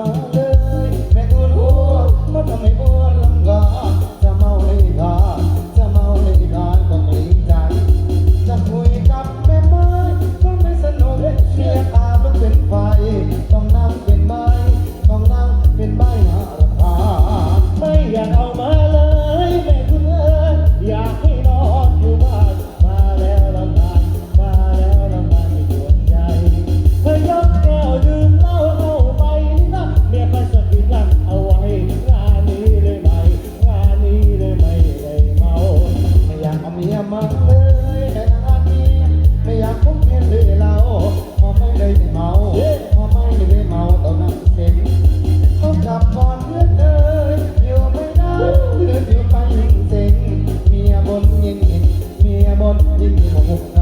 มาเลยแม่กวรู้ว่าทำให้ปวดลำกาจะเมาให้กาจะเมาให้กาต้องกลิ้งใจจะคุยกับแม่ไม้ก็ไม่สนุกเสียตามันเป็นไฟต้อง 你好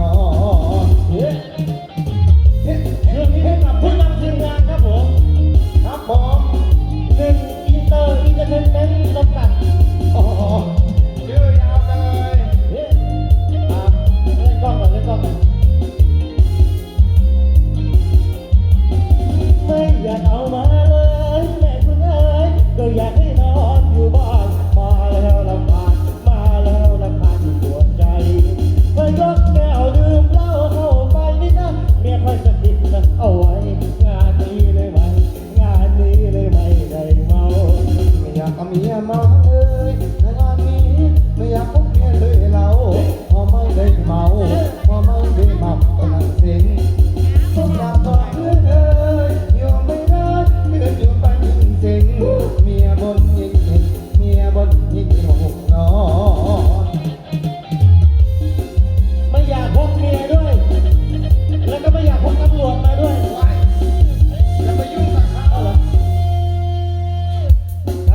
ไม่